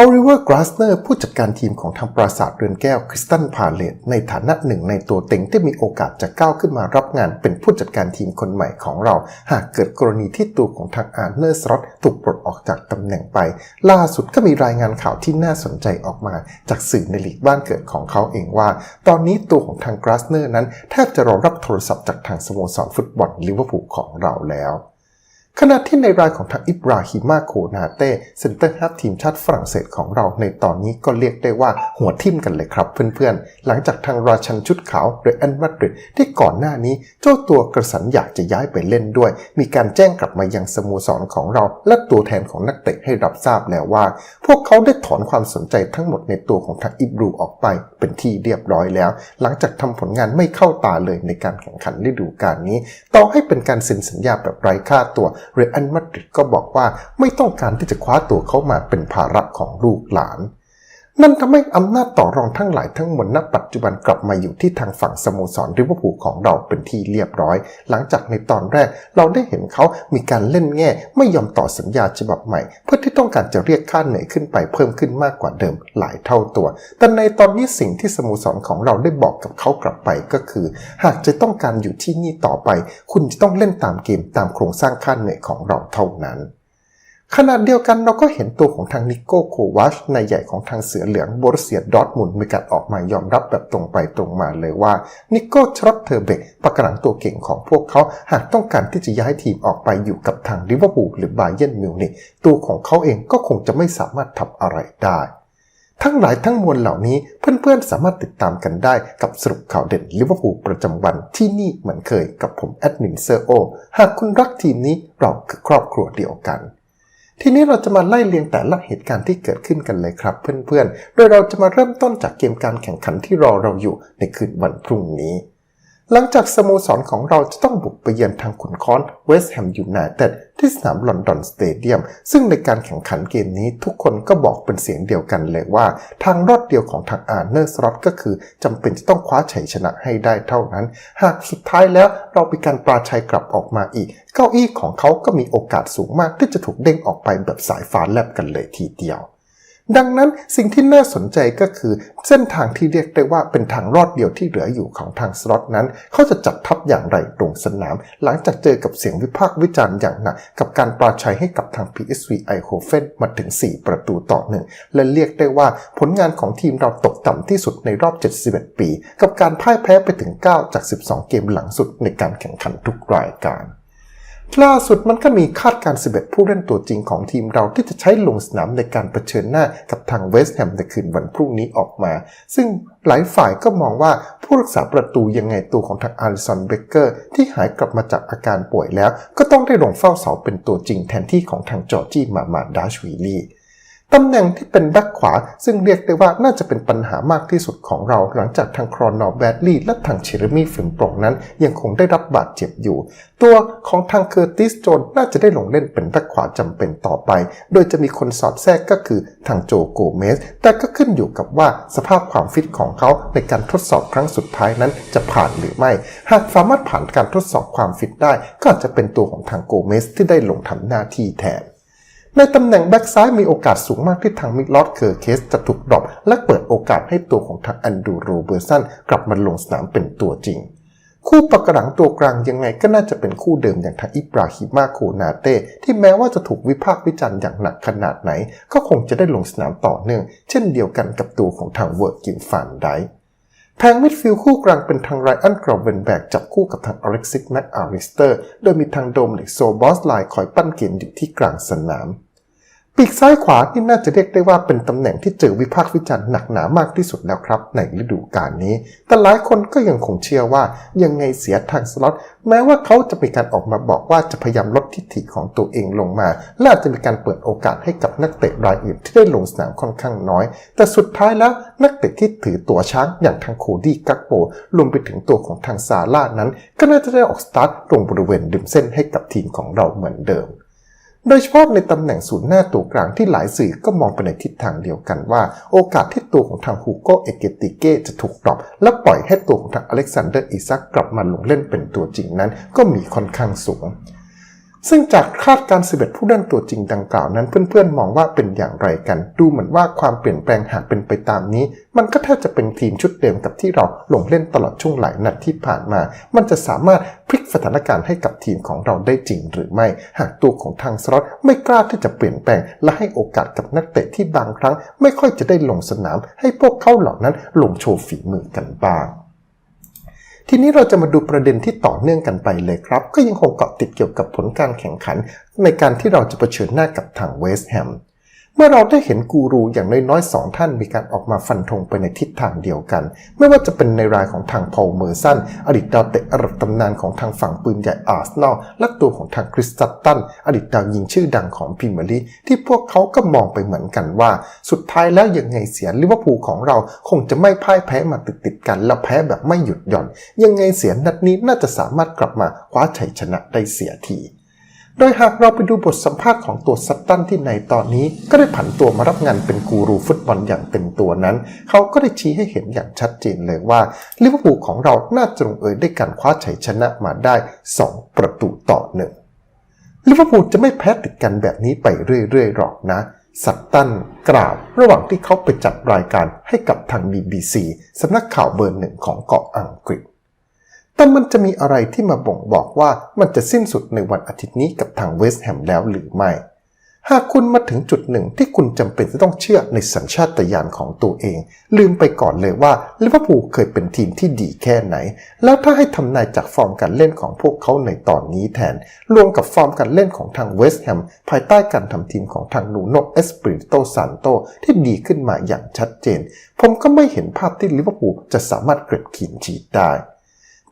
ออริเวอร์กราสเนอร์ผู้จัดการทีมของทางปราสาทเรือนแก้วคริสตันพาเลตในฐานะหนึ่งในตัวเต็งที่มีโอกาสจะก้าวขึ้นมารับงานเป็นผู้จัดการทีมคนใหม่ของเรา หากเกิดกรณีที่ตัวของทางอาร์เนอร์สล็อตถูกปลดออกจากตำแหน่งไป ล่าสุดก็มีรายงานข่าวที่น่าสนใจออกมา จากสื่อในหลีกบ้านเกิดของเขาเองว่า ตอนนี้ตัวของทางกราสเนอร์นั้นแทบจะรอรับโทรศัพท์จากทางสโมสรฟุตบอลลิเวอร์พูลของเราแล้ว ขณะที่ในรายของทางอิบราฮิมาโคนาเต้เซนเตอร์ฮับทีมชาติฝรั่งเศสของเราในตอนนี้ก็เรียกได้ว่าหัวทิ่มกันเลยครับเพื่อนๆ หลังจากทางราชันชุดขาวเรอันมาดริดที่ก่อนหน้านี้เจ้าตัวกระสันอยากจะย้ายไปเล่นด้วย มีการแจ้งกลับมายังสโมสรของเรา และตัวแทนของนักเตะให้รับทราบแล้วว่า พวกเขาได้ถอนความสนใจทั้งหมดในตัวของทางอิบรูออกไป เป็นที่เรียบร้อยแล้ว หลังจากทำผลงานไม่เข้าตาเลยในการแข่งขันฤดูกาลนี้ ต่อให้เป็นการเซ็นสัญญาแบบไร้ค่าตัวเรอันมาดริดก็บอกว่าไม่ต้องการที่จะคว้าตัวเขามาเป็นภาระของลูกหลาน นั่นทำให้อำนาจต่อรองทั้งหลายทั้งมวลณปัจจุบันกลับมาอยู่ที่ทางฝั่งสโมสรลิเวอร์พูลของเราเป็นที่เรียบร้อย หลังจากในตอนแรกเราได้เห็นเขามีการเล่นแง่ไม่ยอมต่อสัญญาฉบับใหม่ เพื่อที่ต้องการจะเรียกค่าเหนื่อยขึ้นไปเพิ่มขึ้นมากกว่าเดิมหลายเท่าตัว แต่ในตอนนี้สิ่งที่สโมสรของเราได้บอกกับเขากลับไปก็คือ หากจะต้องการอยู่ที่นี่ต่อไป คุณจะต้องเล่นตามเกมตามโครงสร้างค่าเหนื่อยของเราเท่านั้น ขณะเดียวกันเราก็เห็นตัวของทางนิโก้โควาชนายใหญ่ของทางเสือเหลืองบรเซียดอทมุนมีการออกมายอมรับแบบตรงไปตรงมาเลยว่านิโก้ชรอตเทอร์เบกประกรังตัวเก่งของพวกเขาหากต้องการที่จะย้ายทีมออกไปอยู่กับทางลิเวอร์พูลหรือบาเยร์นมิวนิกตัวของเขาเองก็คงจะไม่สามารถทำอะไรได้ทั้งหลายทั้งมวลเหล่านี้เพื่อนๆ สามารถติดตามกันได้กับสรุปข่าวเด่นลิเวอร์พูลประจำวันที่นี่เหมือนเคยกับผมแอดมินเซอร์โอหากคุณรักทีมนี้เราคือครอบครัวเดียวกัน ทีนี้เราจะมาไล่เรียงแต่ละเหตุการณ์ที่เกิดขึ้นกันเลยครับ เพื่อนๆ โดยเราจะมาเริ่มต้นจากเกมการแข่งขันที่รอเราอยู่ในคืนวันพรุ่งนี้ หลังจากสโมสรของเราจะต้องบุกไปเยือนทางขุนค้อนเวสต์แฮมยูไนเต็ดที่สนามลอนดอนสเตเดียม ซึ่งในการแข่งขันเกมนี้ทุกคนก็บอกเป็นเสียงเดียวกันเลยว่า ทางรอดเดียวของทางอาร์เนอร์สล็อตก็คือจำเป็นจะต้องคว้าชัยชนะให้ได้เท่านั้น หากสุดท้ายแล้วเรามีการปราชัยกลับออกมาอีก เก้าอี้ของเขาก็มีโอกาสสูงมากที่จะถูกเด้งออกไปแบบสายฟ้าแลบกันเลยทีเดียว ดังนั้นสิ่งที่น่าสนใจก็คือ เส้นทางที่เรียกได้ว่าเป็นทางรอดเดียวที่เหลืออยู่ของทางสล็อตนั้น เขาจะจัดทัพอย่างไรตรงสนาม หลังจากเจอกับเสียงวิพากษ์วิจารณ์อย่างหนัก กับการปราชัยให้กับทาง PSV e i h o f e n มาถึง 4 ประตูต่อหนึ่งและเรียกได้ว่าผลงานของทีมเราตกต่ำที่สุดในรอบ 71 ปี กับการพ่ายแพ้ไปถึง 9 จาก 12 เกมหลังสุดในการแข่งขันทุกรายการ ล่าสุดมันก็มีคาดการณ์11 ผู้เล่นตัวจริงของทีมเราที่จะใช้ลงสนามในการเผชิญหน้ากับทางเวสต์แฮมในคืนวันพรุ่งนี้ออกมา ซึ่งหลายฝ่ายก็มองว่าผู้รักษาประตูยังไงตัวของทางอาริสันเบเกอร์ที่หายกลับมาจากอาการป่วยแล้ว ก็ต้องได้ลงเฝ้าเสาเป็นตัวจริงแทนที่ของทางจอร์จี้มามาดาชวีลี ตำแหน่งที่เป็นแบ็คขวา ซึ่งเรียกได้ว่าน่าจะเป็นปัญหามากที่สุดของเรา หลังจากทางครอนอร์แบดลีย์และทางเชอร์มี่ฟินโปรงนั้น ยังคงได้รับบาดเจ็บอยู่ ตัวของทางเคอร์ติสโจนน่าจะได้ลงเล่นเป็นแบ็คขวาจำเป็นต่อไป โดยจะมีคนสอดแทรกก็คือทางโจโกเมส แต่ก็ขึ้นอยู่กับว่าสภาพความฟิตของเขาในการทดสอบครั้งสุดท้ายนั้นจะผ่านหรือไม่ หากสามารถผ่านการทดสอบความฟิตได้ ก็จจะเป็นตัวของทางโกเมสที่ได้ลงทำหน้าที่แทน ในตำแหน่งแบ็กซ้ายมีโอกาสสูงมากที่ทางมิลอดเคอร์เคสจะถูกดรอปและเปิดโอกาสให้ตัวของทางอันดูโรเบอร์สันกลับมาลงสนามเป็นตัวจริง คู่ปะกระหลังตัวกลางยังไงก็น่าจะเป็นคู่เดิมอย่างทางอิบราฮิมาโคนาเต้ที่แม้ว่าจะถูกวิพากษ์วิจารณ์อย่างหนักขนาดไหน ก็คงจะได้ลงสนามต่อเนื่อง เช่นเดียวกันกับตัวของทางเวิร์กินฟานไดแพงมิดฟิลด์คู่กลางเป็นทางไรอันกรอบเวนแบกจับคู่กับทางอเล็กซิสแม็กอาริสเตอร์ โดยมีทางโดมเล็กโซบอสไลน์คอยปั้นเกมอยู่ที่กลางสนาม ปีกซ้ายขวาที่น่าจะเรียกได้ว่าเป็นตำแหน่งที่เจอวิพากษ์วิจารณ์หนักหนามากที่สุดแล้วครับ ในฤดูกาลนี้ แต่หลายคนก็ยังคงเชื่อว่ายังไงเสียทางสล็อตแม้ว่าเขาจะมีการออกมาบอกว่าจะพยายามลดทิฐิของตัวเองลงมา และจะมีการเปิดโอกาสให้กับนักเตะรายอื่นที่ได้ลงสนามค่อนข้างน้อย แต่สุดท้ายแล้วนักเตะที่ถือตัวช้างอย่างทางโคดี้กักโปรวมไปถึงตัวของทางซาร่านั้น ก็น่าจะได้ออกสตาร์ทลงบริเวณริมเส้นให้กับทีมของเราเหมือนเดิม โดยเฉพาะในตำแหน่งศูนย์หน้าตัวกลางที่หลายสื่อก็มองไปในทิศทางเดียวกันว่า โอกาสที่ตัวของทางฮูโกเอเกติเก้จะถูกดรอปและปล่อยให้ตัวของทางอเล็กซานเดอร์อิซักกลับมาลงเล่นเป็นตัวจริงนั้น ก็มีค่อนข้างสูง ซึ่งจากคาดการ 11 ผู้เล่นตัวจริงดังกล่าวนั้น เพื่อนๆ มองว่าเป็นอย่างไรกัน ดูเหมือนว่าความเปลี่ยนแปลงหากเป็นไปตามนี้ มันก็แทบจะเป็นทีมชุดเดิมกับที่เราลงเล่นตลอดช่วงหลายนัดที่ผ่านมา มันจะสามารถพลิกสถานการณ์ให้กับทีมของเราได้จริงหรือไม่ หากตัวของทางสล็อตไม่กล้าที่จะเปลี่ยนแปลง และให้โอกาสกับนักเตะที่บางครั้ง ไม่ค่อยจะได้ลงสนาม ให้พวกเขาเหล่านั้นลงโชว์ฝีมือกันบ้าง ทีนี้เราจะมาดูประเด็นที่ต่อเนื่องกันไปเลยครับ ก็ยังคงเกาะติดเกี่ยวกับผลการแข่งขัน ในการที่เราจะเผชิญหน้ากับทางเวสต์แฮม เมื่อเราได้เห็นกูรูอย่างน้อยๆสองท่านมีการออกมาฟันธงไปในทิศทางเดียวกัน ไม่ว่าจะเป็นในรายของทางพอลเมอร์สันอดีตดาวเตะระดับตำนานของทางฝั่งปืนใหญ่อาร์เซนอลและตัวของทางคริสตัตตันอดีตดาวยิงชื่อดังของพรีเมียร์ลีที่พวกเขาก็มองไปเหมือนกันว่า สุดท้ายแล้วยังไงเสียลิเวอร์พูลของเราคงจะไม่พ่ายแพ้มาติดๆกันและแพ้แบบไม่หยุดหย่อน ยังไงเสียนัดนี้น่าจะสามารถกลับมาคว้าชัยชนะได้เสียที โดยหากเราไปดูบทสัมภาษณ์ของตัวซัตตันที่ในตอนนี้ ก็ได้ผันตัวมารับงานเป็นกูรูฟุตบอลอย่างเต็มตัวนั้น เขาก็ได้ชี้ให้เห็นอย่างชัดเจนเลยว่าลิเวอร์พูลของเราน่าจะลงเอยด้วยการคว้าชัยชนะมาได้ 2 ประตูต่อหนึ่งลิเวอร์พูลจะไม่แพ้ติดกันแบบนี้ไปเรื่อยๆหรอกนะสัตตันกล่าวระหว่างที่เขาไปจัดรายการให้กับทาง BBC สำนักข่าวเบอร์หนึ่งของเกาะอังกฤษ แต่มันจะมีอะไรที่มาบ่งบอกว่ามันจะสิ้นสุดในวันอาทิตย์นี้กับทางเวสต์แฮมแล้วหรือไม่ หากคุณมาถึงจุดหนึ่งที่คุณจำเป็นจะต้องเชื่อในสัญชาตญาณของตัวเอง ลืมไปก่อนเลยว่าลิเวอร์พูลเคยเป็นทีมที่ดีแค่ไหน แล้วถ้าให้ทำนายจากฟอร์มการเล่นของพวกเขาในตอนนี้แทน รวมกับฟอร์มการเล่นของทางเวสต์แฮมภายใต้การทำทีมของทางนูโนเอสปริโตซานโตที่ดีขึ้นมาอย่างชัดเจน ผมก็ไม่เห็นภาพที่ลิเวอร์พูลจะสามารถเก็บขีนชีดได้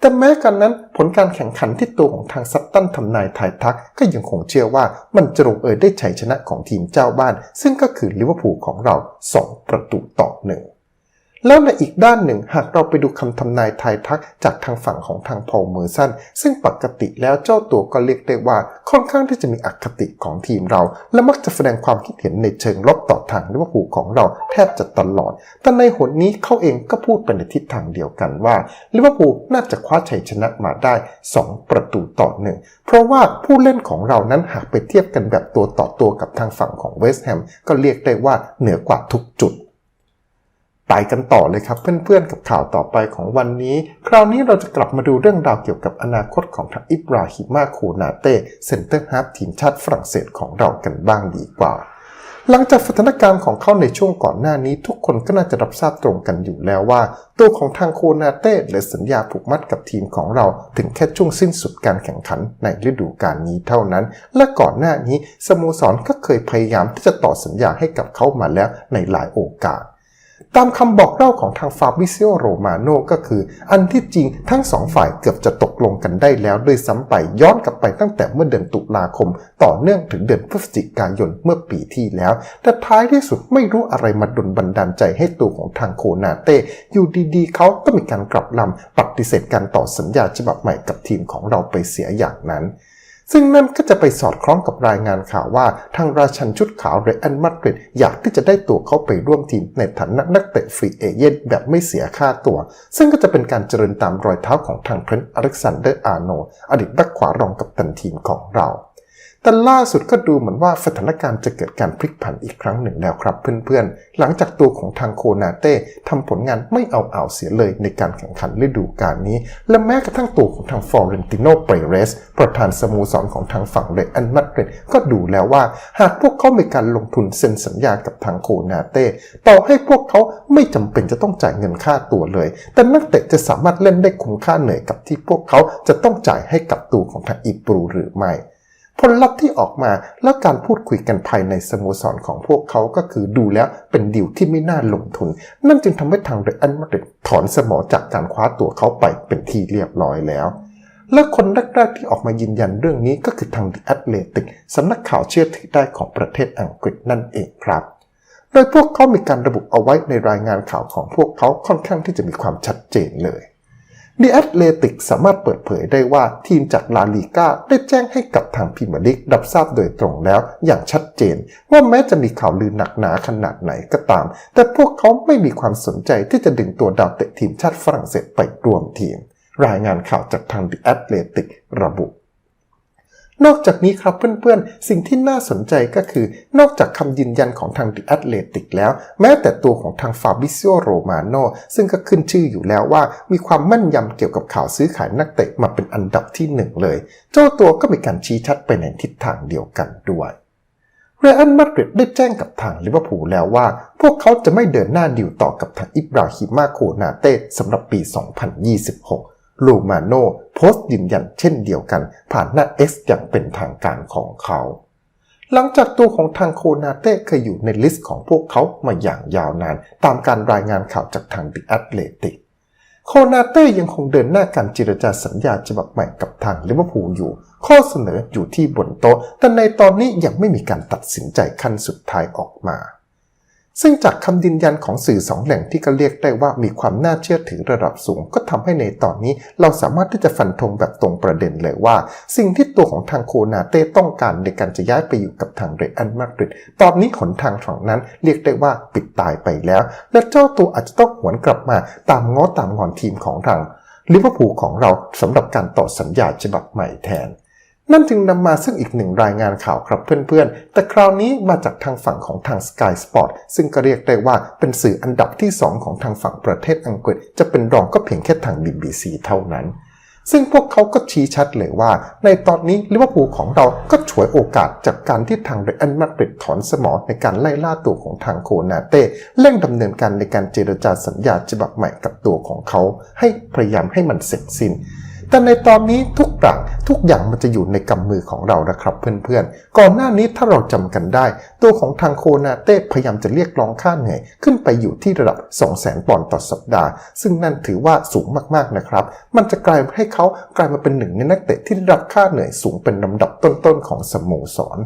แต่แม้กันนั้นผลการแข่งขันที่ตัวของทางซัตตันทำนายทายทักก็ยังคงเชื่อว่ามันจะลงเอยได้ชัยชนะของทีมเจ้าบ้าน ซึ่งก็คือลิเวอร์พูลของเรา 2 ประตูต่อหนึ่ง แล้วในอีกด้านหนึ่งหากเราไปดูคำทำนายทายทักจากทางฝั่งของทางพอลเมอร์สันซึ่งปกติแล้วเจ้าตัวก็เรียกได้ว่าค่อนข้างที่จะมีอคติของทีมเรา และมักจะแสดงความคิดเห็นในเชิงลบต่อทางลิเวอร์พูลของเราแทบจะตลอด แต่ในหนนี้เขาเองก็พูดไปในทิศทางเดียวกันว่าลิเวอร์พูลน่าจะคว้าชัยชนะมาได้ 2 ประตูต่อหนึ่งเพราะว่าผู้เล่นของเรานั้นหากไปเทียบกันแบบตัวต่อตัวกับทางฝั่งของเวสต์แฮมก็เรียกได้ว่าเหนือกว่าทุกจุด ไปกันต่อเลยครับเพื่อนๆกับข่าวต่อไปของวันนี้ คราวนี้เราจะกลับมาดูเรื่องราวเกี่ยวกับอนาคตของทางอิบราฮิมาโคนาเต้เซนเตอร์ฮาร์ฟทีมชาติฝรั่งเศสของเรากันบ้างดีกว่า หลังจากสถานการณ์ของเขาในช่วงก่อนหน้านี้ ทุกคนก็น่าจะรับทราบตรงกันอยู่แล้วว่า ตัวของทางโคนาเต้เลือสัญญาผูกมัดกับทีมของเราถึงแค่ช่วงสิ้นสุดการแข่งขันในฤดูกาลนี้เท่านั้น และก่อนหน้านี้สโมสรก็เคยพยายามที่จะต่อสัญญาให้กับเขามาแล้วในหลายโอกาส ตามคำบอกเล่าของทางฟาบริซิโอโรมาโนก็คือ อันที่จริงทั้งสองฝ่ายเกือบจะตกลงกันได้แล้วโดยซ้ำไปย้อนกลับไปตั้งแต่เมื่อเดือนตุลาคม ต่อเนื่องถึงเดือนพฤศจิกายนเมื่อปีที่แล้ว แต่ท้ายที่สุดไม่รู้อะไรมาดลบันดาลใจให้ตัวของทางโคนาเต้อยู่ดีๆเขาก็มีการกลับลำปฏิเสธการต่อสัญญาฉบับใหม่กับทีมของเราไปเสียอย่างนั้น ซึ่งนั่นก็จะไปสอดคล้องกับรายงานข่าวว่า ทางราชันชุดขาวเรอันมาดริดอยากที่จะได้ตัวเขาไปร่วมทีมในฐานะนักเตะฟรีเอเย่นแบบไม่เสียค่าตัว ซึ่งก็จะเป็นการเจริญตามรอยเท้าของทางเทรนต์อเล็กซานเดอร์อาร์โนอดีตแบ็คขวารองกับตันทีมของเรา แต่ล่าสุดก็ดูเหมือนว่าสถานการณ์จะเกิดการพลิกผันอีกครั้งหนึ่งแล้วครับเพื่อนๆ หลังจากตัวของทางโคนาเต้ทำผลงานไม่เอาเอาเสียเลยในการแข่งขันฤดูกาลนี้ และแม้กระทั่งตัวของทางฟอร์เรนติโนเปเรส ประธานสโมสรของทางฝั่งเรอันมาดริดก็ดูแล้วว่า หากพวกเขามีการลงทุนเซ็นสัญญากับทางโคนาเต้ต่อให้พวกเขาไม่จำเป็นจะต้องจ่ายเงินค่าตัวเลย แต่นักเตะจะสามารถเล่นได้คุ้มค่าเหนื่อยกับที่พวกเขาจะต้องจ่ายให้กับตัวของทางอีปรูหรือไม่ ผลลัพธ์ที่ออกมาและการพูดคุยกันภายในสโมสรของพวกเขาก็คือดูแล้วเป็นดีลที่ไม่น่าลงทุน นั่นจึงทำให้ทางเรอันมาดริดถอนสมอจากการคว้าตัวเขาไปเป็นที่เรียบร้อยแล้ว และคนแรกๆที่ออกมายืนยันเรื่องนี้ก็คือทางดิแอตเลติกสำนักข่าวเชื่อถือได้ของประเทศอังกฤษนั่นเองครับโดยพวกเขามีการระบุเอาไว้ในรายงานข่าวของพวกเขาค่อนข้างที่จะมีความชัดเจนเลย ดีแอตเลติกสามารถเปิดเผยได้ว่าทีมจากลาลีกาได้แจ้งให้กับทางพรีเมลิกรับทราบโดยตรงแล้วอย่างชัดเจน ว่าแม้จะมีข่าวลือหนักหนาขนาดไหนก็ตาม แต่พวกเขาไม่มีความสนใจที่จะดึงตัวดาวเตะทีมชาติฝรั่งเศสไปรวมทีม รายงานข่าวจากทางดีแอตเลติกระบุ นอกจากนี้ครับเพื่อนๆ สิ่งที่น่าสนใจก็คือ นอกจากคำยืนยันของทาง The Athletic แล้ว แม้แต่ตัวของทาง Fabrizio Romano ซึ่งก็ขึ้นชื่ออยู่แล้วว่า มีความแม่นยำเกี่ยวกับข่าวซื้อขายนักเตะมาเป็นอันดับที่หนึ่งเลย เจ้าตัวก็มีการชี้ชัดไปในทิศทางเดียวกันด้วยเรอัลมาดริดได้แจ้งกับทางลิเวอร์พูลแล้วว่า พวกเขาจะไม่เดินหน้าดิวต่อกับทางอิบราฮิมาโคนาเต้สำหรับปี 2026 ลูมาโนโพสต์ยืนยันเช่นเดียวกัน ผ่านหน้า X อย่างเป็นทางการของเขา หลังจากตัวของทางโคนาเต้เคยอยู่ในลิสต์ของพวกเขามาอย่างยาวนาน ตามการรายงานข่าวจากทาง The Athletic โคนาเต้ยังคงเดินหน้าการเจรจาสัญญาฉบับใหม่กับทางลิเวอร์พูลอยู่ ข้อเสนออยู่ที่บนโต๊ะ แต่ในตอนนี้ยังไม่มีการตัดสินใจขั้นสุดท้ายออกมา ซึ่งจากคำยืนยันของสื่อสองแหล่งที่ก็เรียกได้ว่ามีความน่าเชื่อถือระดับสูง ก็ทำให้ในตอนนี้เราสามารถที่จะฟันธงแบบตรงประเด็นเลยว่า สิ่งที่ตัวของทางโคนาเต้ต้องการในการจะย้ายไปอยู่กับทางเรอัลมาดริดตอนนี้หนทางฝั่งนั้นเรียกได้ว่าปิดตายไปแล้ว และเจ้าตัวอาจจะต้องหวนกลับมาตามง้อตามงอนทีมของทางลิเวอร์พูลของเราสำหรับการต่อสัญญาฉบับใหม่แทน นั่นจึงนำมาซึ่งอีกหนึ่งรายงานข่าวครับเพื่อนๆ แต่คราวนี้มาจากทางฝั่งของทาง Sky Sport ซึ่งก็เรียกได้ว่าเป็นสื่ออันดับที่ 2 ของทางฝั่งประเทศอังกฤษ จะเป็นรองก็เพียงแค่ทาง BBC เท่านั้น ซึ่งพวกเขาก็ชี้ชัดเลยว่า ในตอนนี้ลิเวอร์พูลของเราก็ฉวยโอกาสจากการที่ทางเรอัลมาดริดถอนสมอในการไล่ล่าตัวของทางโคนาเต้เร่งดำเนินการในการเจรจาสัญญาฉบับใหม่กับตัวของเขา ให้พยายามให้มันเสร็จสิ้น แต่ในตอนนี้ทุกอย่างทุกอย่างมันจะอยู่ในกำมือของเรานะครับเพื่อนๆ ก่อนหน้านี้ถ้าเราจำกันได้ ตัวของทางโคนาเต้พยายามจะเรียกร้องค่าเหนื่อย ขึ้นไปอยู่ที่ระดับ 2 0 0 0 0 0ปอนด์ต่อสัปดาห์ ซึ่งนั่นถือว่าสูงมากๆนะครับ มันจะกลายให้เขากลายมาเป็นหนึ่งในนักเตะที่ได้รับค่าเหนื่อยสูงเป็นลำดับต้นๆของสโมสร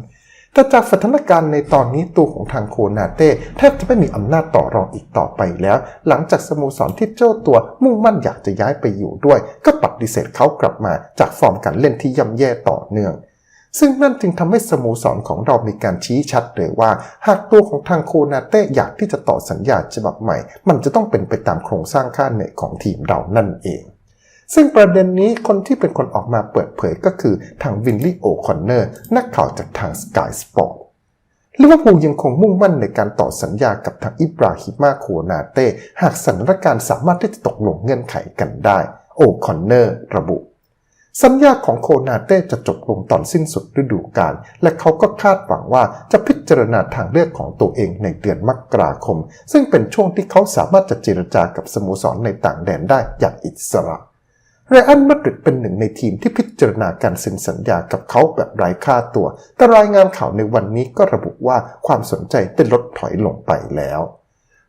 แต่จากสถานการณ์ในตอนนี้ตัวของทางโคนาเต้แทบจะไม่มีอำนาจต่อรองอีกต่อไปแล้ว หลังจากสโมสรที่เจ้าตัวมุ่งมั่นอยากจะย้ายไปอยู่ด้วย ก็ปฏิเสธเขากลับมาจากฟอร์มการเล่นที่ย่ำแย่ต่อเนื่อง ซึ่งนั่นจึงทำให้สโมสรของเรามีการชี้ชัดเลยว่า หากตัวของทางโคนาเต้อยากที่จะต่อสัญญาฉบับใหม่ มันจะต้องเป็นไปตามโครงสร้างค่าเหนื่อยของทีมเรานั่นเอง ซึ่งประเด็นนี้คนที่เป็นคนออกมาเปิดเผยก็คือทางวินลี่โอคอนเนอร์นักข่าวจากทาง Sky Sport ลิเวอร์พูลยังคงมุ่งมั่นในการต่อสัญญากับทางอิบราฮิมาโคนาเต้หากสถานการณ์สามารถที่จะตกลงเงื่อนไขกันได้ โอคอนเนอร์ระบุ สัญญาของโคนาเต้จะจบลงตอนสิ้นสุดฤดูกาลและเขาก็คาดหวังว่าจะพิจารณาทางเลือกของตัวเองในเดือนมกราคม ซึ่งเป็นช่วงที่เขาสามารถจะเจรจากับสโมสรในต่างแดนได้อย่างอิสระ เรอัลมาดริดเป็นหนึ่งในทีมที่พิจารณาการเซ็นสัญญากับเขาแบบไร้ค่าตัว แต่รายงานข่าวในวันนี้ก็ระบุว่าความสนใจได้ลดถอยลงไปแล้ว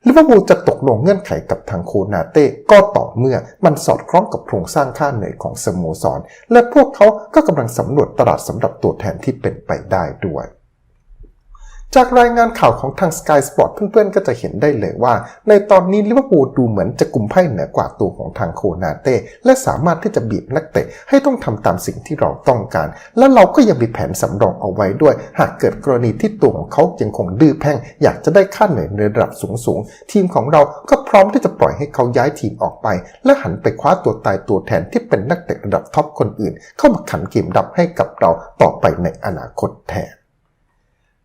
ลิเวอร์พูลจะตกลงเงื่อนไขกับทางโคนาเต้ก็ต่อเมื่อมันสอดคล้องกับโครงสร้างค่าเหนื่อยของสโมสร และพวกเขาก็กำลังสำรวจตลาดสำหรับตัวแทนที่เป็นไปได้ด้วย จากรายงานข่าวของทาง Sky Sport เพื่อนๆ ก็จะเห็นได้เลยว่า ในตอนนี้ลิเวอร์พูลดูเหมือนจะกลุ่มไพ่เหนือกว่าตัวของทางโคนาเต้และสามารถที่จะบีบนักเตะให้ต้องทำตามสิ่งที่เราต้องการ และเราก็ยังมีแผนสำรองเอาไว้ด้วย หากเกิดกรณีที่ตัวของเขายังคงดื้อแพ่ง อยากจะได้ค่าเหนื่อยในระดับสูงๆ ทีมของเราก็พร้อมที่จะปล่อยให้เขาย้ายทีมออกไป และหันไปคว้าตัวตายตัวแทนที่เป็นนักเตะระดับท็อปคนอื่น เข้ามาขันเกมดับให้กับเราต่อไปในอนาคตแทน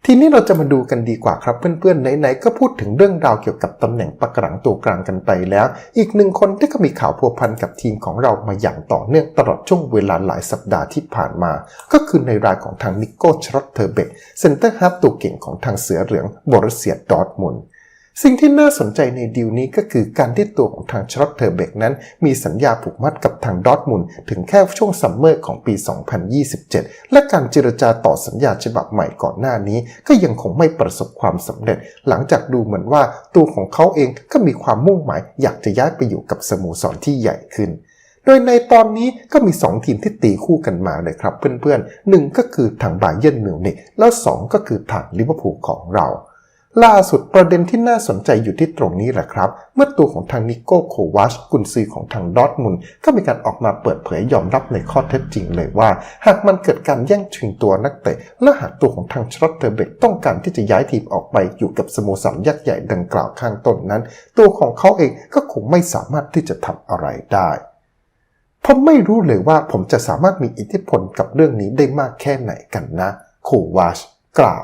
ทีนี้เราจะมาดูกันดีกว่าครับเพื่อนๆไหนๆก็พูดถึงเรื่องราวเกี่ยวกับตำแหน่งปะกลังตัวกลางกันไปแล้ว อีกหนึ่งคนที่ก็มีข่าวพัวพันกับทีมของเรามาอย่างต่อเนื่องตลอดช่วงเวลาหลายสัปดาห์ที่ผ่านมา ก็คือในรายของทางนิโก้ชรอตเทอร์เบกเซนเตอร์ฮาร์ฟตัวเก่งของทางเสือเหลืองบรเซียดอร์ทมุนด์ สิ่งที่น่าสนใจในดีลนี้ก็คือการที่ตัวของทางชรอตเทอร์เบกนั้น มีสัญญาผูกมัดกับทางดอทมุนถึงแค่ช่วงซัมเมอร์ของปี 2027 และการเจรจาต่อสัญญาฉบับใหม่ก่อนหน้านี้ ก็ยังคงไม่ประสบความสำเร็จ หลังจากดูเหมือนว่าตัวของเขาเองก็มีความมุ่งหมาย อยากจะย้ายไปอยู่กับสโมสรที่ใหญ่ขึ้นโดยในตอนนี้ก็มี 2 ทีมที่ตีคู่กันมาเลยครับเพื่อนๆหนึ่งก็คือทางบาเยิร์นมิวนิกแล้ว 2 ก็คือทางลิเวอร์พูลของเรา ล่าสุดประเด็นที่น่าสนใจอยู่ที่ตรงนี้แหละครับ เมื่อตัวของทางนิโก้โควาชกุนซือของทางดอทมุนก็มีการออกมาเปิดเผยยอมรับในข้อเท็จจริงเลยว่า หากมันเกิดการแย่งชิงตัวนักเตะ และหากตัวของทางชรอตเทอร์เบกต้องการที่จะย้ายทีมออกไปอยู่กับสโมสรยักษ์ใหญ่ดังกล่าวข้างต้นนั้น ตัวของเขาเองก็คงไม่สามารถที่จะทำอะไรได้ผมไม่รู้เลยว่าผมจะสามารถมีอิทธิพลกับเรื่องนี้ได้มากแค่ไหนกันนะโควาชกล่าว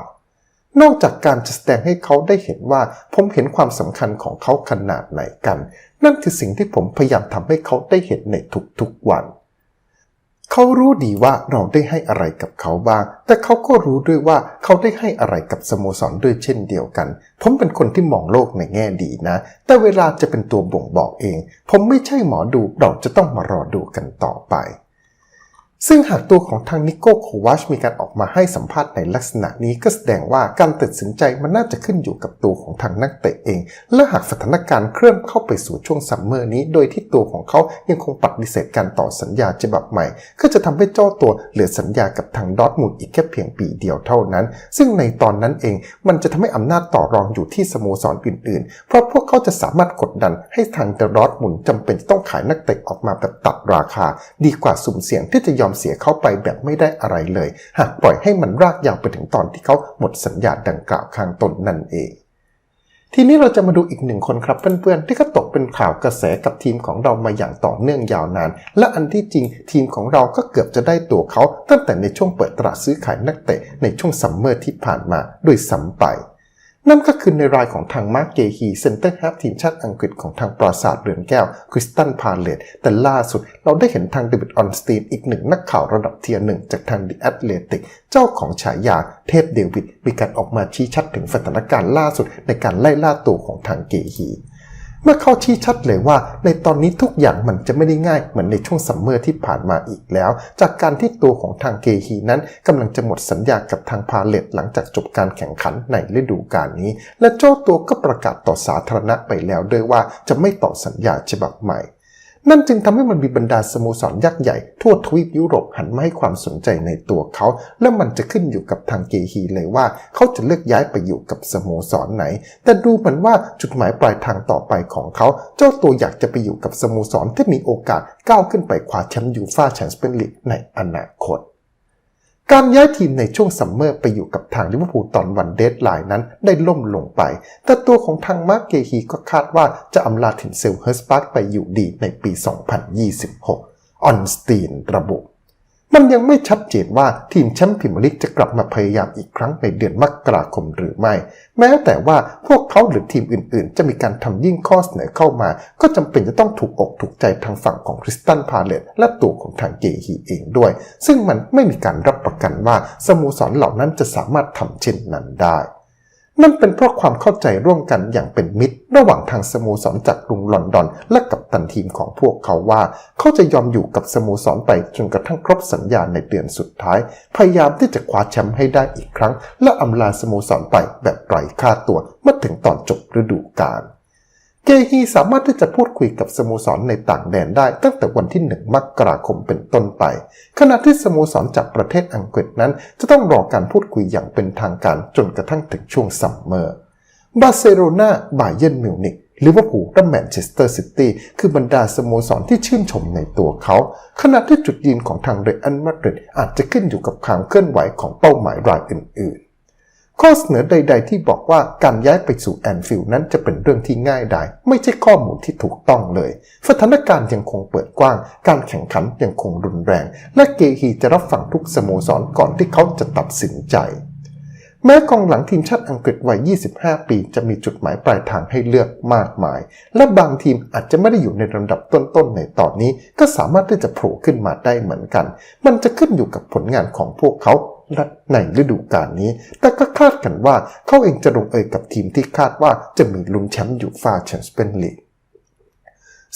นอกจากการจะแสดงให้เขาได้เห็นว่าผมเห็นความสำคัญของเขาขนาดไหนกัน นั่นคือสิ่งที่ผมพยายามทำให้เขาได้เห็นในทุกๆวัน เขารู้ดีว่าเราได้ให้อะไรกับเขาบ้าง แต่เขาก็รู้ด้วยว่าเขาได้ให้อะไรกับสโมสรด้วยเช่นเดียวกัน ผมเป็นคนที่มองโลกในแง่ดีนะ แต่เวลาจะเป็นตัวบ่งบอกเอง ผมไม่ใช่หมอดูเราจะต้องมารอดูกันต่อไป ซึ่งหากตัวของทางนิโก้โควาชมีการออกมาให้สัมภาษณ์ในลักษณะนี้ก็แสดงว่าการตัดสินใจมันน่าจะขึ้นอยู่กับตัวของทางนักเตะเอง และหากสถานการณ์เคลื่อนเข้าไปสู่ช่วงซัมเมอร์นี้ โดยที่ตัวของเขายังคงปฏิเสธการต่อสัญญาฉบับใหม่ ก็จะทำให้เจ้าตัวเหลือสัญญากับทางดอทมุนด์อีกแค่เพียงปีเดียวเท่านั้น ซึ่งในตอนนั้นเองมันจะทำให้อำนาจต่อรองอยู่ที่สโมสรอื่นๆ เพราะพวกเขาจะสามารถกดดันให้ทางดอร์ทมุนด์จำเป็นต้องขายนักเตะออกมาแบบตัดราคา ดีกว่าสุ่มเสี่ยงที่จะยอมเสียเขาไปแบบไม่ได้อะไรเลย หากปล่อยให้มันรากยาวไปถึงตอนที่เขาหมดสัญญาดังกล่าวข้างต้นนั่นเอง ทีนี้เราจะมาดูอีกหนึ่งคนครับเพื่อนๆที่ก็ตกเป็นข่าวกระแสกับทีมของเรามาอย่างต่อเนื่องยาวนาน และอันที่จริงทีมของเราก็เกือบจะได้ตัวเขาตั้งแต่ในช่วงเปิดตลาดซื้อขายนักเตะในช่วงซัมเมอร์ที่ผ่านมาโดยซ้ำไป นั่นก็คือในรายของทางมาร์กเกฮีเซนเตอร์ฮาฟทีมชาติอังกฤษของทางปราสาทเรือนแก้วคริสตันพาเลตแต่ล่าสุดเราได้เห็นทางเดวิดออนสตีนอีกหนึ่งนักข่าวระดับเทียร์หนึ่งจากทางดิแอตเลติกเจ้าของฉายาเทพเดวิดมีการออกมาชี้ชัดถึงสถานการณ์ล่าสุดในการไล่ล่าตัวของทางเกฮี เมื่อเขาชี้ชัดเลยว่า ในตอนนี้ทุกอย่างมันจะไม่ได้ง่ายเหมือนในช่วงซัมเมอร์ที่ผ่านมาอีกแล้ว จากการที่ตัวของทางเกฮีนั้นกำลังจะหมดสัญญากับทางพาเลตหลังจากจบการแข่งขันในฤดูกาลนี้ และเจ้าตัวก็ประกาศต่อสาธารณะไปแล้วด้วยว่าจะไม่ต่อสัญญาฉบับใหม่ นั่นจึงทำให้มันมีบรรดาสโมสรยักษ์ใหญ่ทั่วทวีปยุโรปหันมาให้ความสนใจในตัวเขา และมันจะขึ้นอยู่กับทางเกฮีเลยว่า เขาจะเลือกย้ายไปอยู่กับสโมสรไหน แต่ดูเหมือนว่าจุดหมายปลายทางต่อไปของเขา เจ้าตัวอยากจะไปอยู่กับสโมสรที่มีโอกาสก้าวขึ้นไปคว้าแชมป์ยูฟ่าแชมเปี้ยนลีกในอนาคต การย้ายทีมในช่วงซัมเมอร์ไปอยู่กับทางลิเวอร์พูลตอนวันเดทไลน์นั้นได้ล่มลงไป แต่ตัวของทางมาร์กเกฮีก็คาดว่าจะอำลาถิ่นเซลเฮิร์สปาร์กไปอยู่ดีในปี 2026 ออนสตีนระบุ มันยังไม่ชัดเจนว่าทีมแชมป์พรีเมียร์ลีกจะกลับมาพยายามอีกครั้งในเดือนมกราคมหรือไม่ แม้แต่ว่าพวกเขาหรือทีมอื่นๆ จะมีการทำยิ่งข้อเสนอเข้ามา ก็จำเป็นจะต้องถูกอกถูกใจทางฝั่งของคริสตันพาเลตและตัวของทางเกฮีเองด้วย ซึ่งมันไม่มีการรับประกันว่าสโมสรเหล่านั้นจะสามารถทำเช่นนั้นได้ นั่นเป็นเพราะความเข้าใจร่วมกันอย่างเป็นมิตร ระหว่างทางสโมสรจากกรุงลอนดอน และกับตันทีมของพวกเขาว่า เขาจะยอมอยู่กับสโมสรไปจนกระทั่งครบสัญญาในเดือนสุดท้าย พยายามที่จะคว้าแชมป์ให้ได้อีกครั้ง และอำลาสโมสรไปแบบไร้ค่าตัวเมื่อถึงตอนจบฤดูกาล เกฮีสามารถที่จะพูดคุยกับสโมสรในต่างแดนได้ตั้งแต่วันที่ 1 มกราคมเป็นต้นไป ขณะที่สโมสรจากประเทศอังกฤษนั้น จะต้องรอการพูดคุยอย่างเป็นทางการจนกระทั่งถึงช่วงซัมเมอร์ บาร์เซโลนาบาเยนมิวนิกลิเวอร์พูลและแมนเชสเตอร์ซิตี้คือบรรดาสโมสรที่ชื่นชมในตัวเขา ขณะที่จุดยืนของทางเรอัลมาดริดอาจจะขึ้นอยู่กับความเคลื่อนไหวของเป้าหมายรายอื่น ข้อเสนอใด ๆ ที่บอกว่าการย้ายไปสู่แอนฟิลด์นั้นจะเป็นเรื่องที่ง่ายดายไม่ใช่ข้อมูลที่ถูกต้องเลย สถานการณ์ยังคงเปิดกว้าง การแข่งขันยังคงรุนแรง และเกฮีจะรับฟังทุกสโมสรก่อนที่เขาจะตัดสินใจ แม้กองหลังทีมชาติอังกฤษวัย 25 ปีจะมีจุดหมายปลายทางให้เลือกมากมาย และบางทีมอาจจะไม่ได้อยู่ในลำดับต้นๆในตอนนี้ ก็สามารถที่จะโผล่ขึ้นมาได้เหมือนกัน มันจะขึ้นอยู่กับผลงานของพวกเขา นัดในฤดูกาลนี้ แต่ก็คาดกันว่าเขาเองจะลงเอยกับทีมที่คาดว่าจะมีลุ้นแชมป์ยูฟ่าแชมเปี้ยนลีก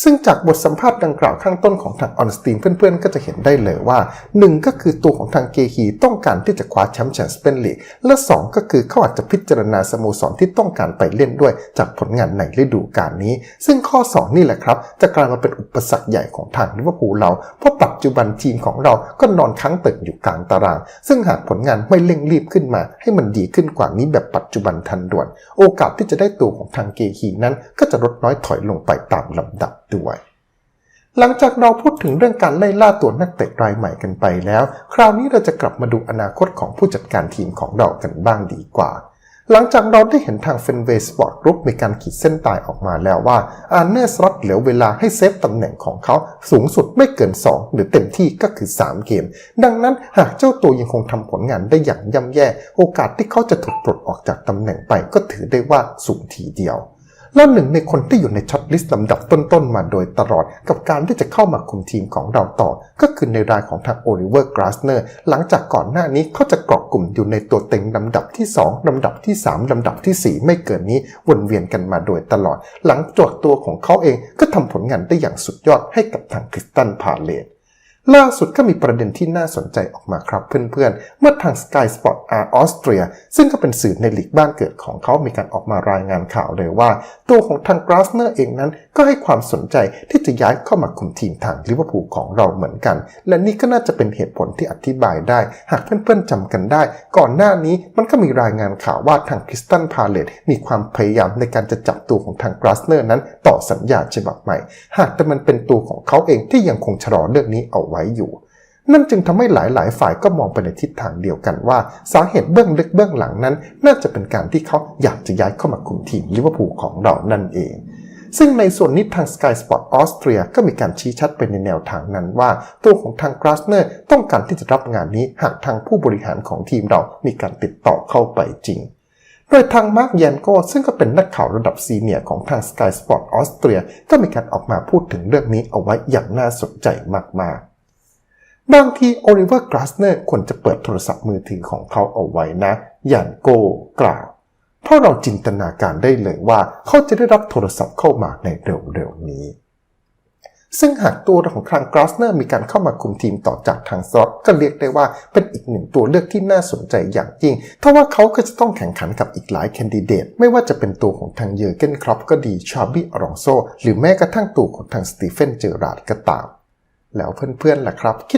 ซึ่งจากบทสัมภาษณ์ดังกล่าวข้างต้นของทางออนสตีนเพื่อนๆ ก็จะเห็นได้เลยว่า 1 ก็คือตัวของทางเกฮีต้องการที่จะคว้าแชมป์แชมเปี้ยนลีกและ 2 ก็คือเขาอาจจะพิจารณาสโมสรที่ต้องการไปเล่นด้วยจากผลงานในฤดูกาลนี้ ซึ่งข้อ 2 นี่แหละครับ จะกลายมาเป็นอุปสรรคใหญ่ของทางลิเวอร์พูลเราเพราะปัจจุบันทีมของเราก็นอนค้างตึกอยู่กลางตาราง ซึ่งหากผลงานไม่เร่งรีบขึ้นมา ให้มันดีขึ้นกว่านี้แบบปัจจุบันทันด่วน โอกาสที่จะได้ตัวของทางเกฮีนั้น ก็จะลดน้อยถอยลงไปตามลำดับด้วย หลังจากเราพูดถึงเรื่องการไล่ล่าตัวนักเตะรายใหม่กันไปแล้ว คราวนี้เราจะกลับมาดูอนาคตของผู้จัดการทีมของเรากันบ้างดีกว่า หลังจากเราได้เห็นทางเฟนเวย์สปอร์ตกรุ๊ปมีการขีดเส้นตายออกมาแล้วว่าอาร์เนสล็อตเหลือเวลาให้เซฟตำแหน่งของเขาสูงสุดไม่เกิน 2 หรือเต็มที่ก็คือ 3 เกม ดังนั้นหากเจ้าตัวยังคงทำผลงานได้อย่างย่ำแย่ โอกาสที่เขาจะถูกปลดออกจากตำแหน่งไปก็ถือได้ว่าสูงทีเดียว และหนึ่งในคนที่อยู่ในช็อตลิสต์ลำดับต้นๆมาโดยตลอด กับการที่จะเข้ามาคุมทีมของเราต่อ ก็คือในรายของทางโอลิเวอร์กราสเนอร์หลังจากก่อนหน้านี้เขาจะเกาะกลุ่มอยู่ในตัวเต็งลำดับที่ 2 ลำดับที่ 3 ลำดับทีสี่4 ไม่เกินนี้วนเวียนกันมาโดยตลอด หลังจากตัวของเขาเองก็ทำผลงานได้อย่างสุดยอดให้กับทางคริสตันพาเลต ล่าสุดก็มีประเด็นที่น่าสนใจออกมาครับเพื่อนๆ เมื่อทาง Sky Sport R ออสเตรียซึ่งก็เป็นสื่อในหลีกบ้านเกิดของเขามีการออกมารายงานข่าวเลยว่า ตัวของทางกราสเนอร์เองนั้นก็ให้ความสนใจที่จะย้ายเข้ามาคุมทีมทางลิเวอร์พูลของเราเหมือนกัน และนี่ก็น่าจะเป็นเหตุผลที่อธิบายได้ หากเพื่อนๆจำกันได้ ก่อนหน้านี้มันก็มีรายงานข่าวว่าทางคริสตันพาเลตมีความพยายามในการจะจับตัวของทางกราสเนอร์นั้น ต่อสัญญาฉบับใหม่ หากแต่มันเป็นตัวของเขาเองที่ยังคงชะลอเรื่องนี้เอาไว้อยู่ นั่นจึงทำให้หลายๆ ฝ่ายก็มองไปในทิศทางเดียวกันว่า สาเหตุเบื้องลึกเบื้องหลังนั้น น่าจะเป็นการที่เขาอยากจะย้ายเข้ามาคุมทีมลิเวอร์พูลของเรานั่นเองซึ่งในส่วนนี้ทาง Sky Sport ออสเตรียก็มีการชี้ชัดไปในแนวทางนั้นว่า ตัวของทางกราสเนอร์ต้องการที่จะรับงานนี้หากทางผู้บริหารของทีมเรามีการติดต่อเข้าไปจริง โดยทางมาร์กแยนโกซึ่งก็เป็นนักข่าวระดับซีเนียร์ของทาง Sky Sport ออสเตรียก็มีการออกมาพูดถึงเรื่องนี้เอาไว้อย่างน่าสนใจมากๆ บางทีโอลิเวอร์กราสเนอร์ควรจะเปิดโทรศัพท์มือถือของเขาเอาไว้นะยันโกกล่าว เพราะเราจินตนาการได้เลยว่าเขาจะได้รับโทรศัพท์เข้ามาในเร็วๆนี้ ซึ่งหากตัวของทางกราสเนอร์มีการเข้ามาคุมทีมต่อจากทางซอสก็เรียกได้ว่าเป็นอีกหนึ่งตัวเลือกที่น่าสนใจอย่างยิ่งถ้าะว่าเขาก็จะต้องแข่งขันกับอีกหลายแคนดิเดต ไม่ว่าจะเป็นตัวของทางเยอร์เกนครอปก็ดีชาบี้อรองโซหรือแม้กระทั่งตัวของทางสตีเฟนเจอราร์ดก็ตามแล้วเพื่อนๆล่ะครับ คิด